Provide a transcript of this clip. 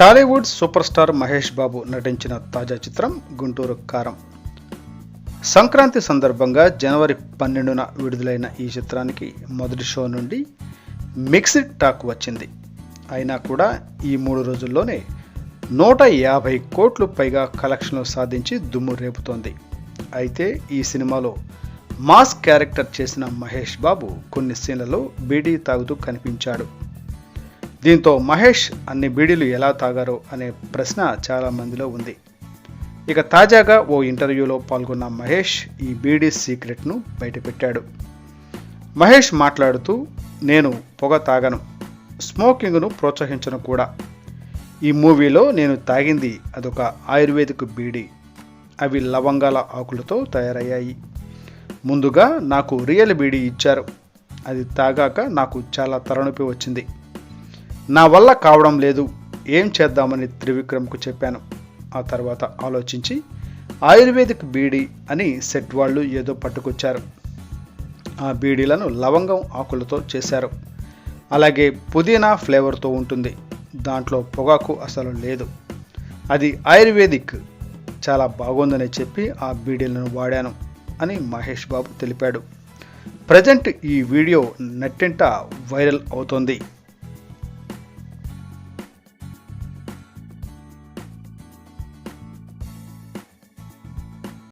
Tollywood super star Mahesh Babu నటించిన తాజా చిత్రం గుంటూరు కారం. సంక్రాంతి సందర్భంగా జనవరి పన్నెండున విడుదలైన ఈ చిత్రానికి మొదటి షో నుండి మిక్స్డ్ టాక్ వచ్చింది. అయినా కూడా ఈ మూడు రోజుల్లోనే నూట యాభై కోట్లు పైగా కలెక్షన్లు సాధించి దుమ్ము రేపుతోంది. అయితే ఈ సినిమాలో మాస్ క్యారెక్టర్ చేసిన మహేష్ బాబు కొన్ని సీన్లలో బీడీ తాగుతూ కనిపించాడు. దీంతో మహేష్ అన్ని బీడీలు ఎలా తాగారో అనే ప్రశ్న చాలా మందిలో ఉంది. ఇక తాజాగా ఓ ఇంటర్వ్యూలో పాల్గొన్న మహేష్ ఈ బీడీ సీక్రెట్ను బయటపెట్టాడు. మహేష్ మాట్లాడుతూ నేను పొగ తాగను స్మోకింగ్ను ప్రోత్సహించను కూడా. ఈ మూవీలో నేను తాగింది అదొక ఆయుర్వేదిక్ బీడీ. అవి లవంగాల ఆకులతో తయారయ్యాయి. ముందుగా నాకు రియల్ బీడీ ఇచ్చారు. అది తాగాక నాకు చాలా తలనొప్పి వచ్చింది. నా వల్ల కావడం లేదు. ఏం చేద్దామని త్రివిక్రమ్కు చెప్పాను. ఆ తర్వాత ఆలోచించి ఆయుర్వేదిక్ బీడీ అని సెట్ వాళ్ళు ఏదో పట్టుకొచ్చారు. ఆ బీడీలను లవంగం ఆకులతో చేశారు. అలాగే పుదీనా ఫ్లేవర్తో ఉంటుంది. దాంట్లో పొగాకు అసలు లేదు. అది ఆయుర్వేదిక్. చాలా బాగుందని చెప్పి ఆ బీడీలను వాడాను అని మహేష్ బాబు తెలిపాడు. ప్రజెంట్ ఈ వీడియో నెట్టింట వైరల్ అవుతోంది.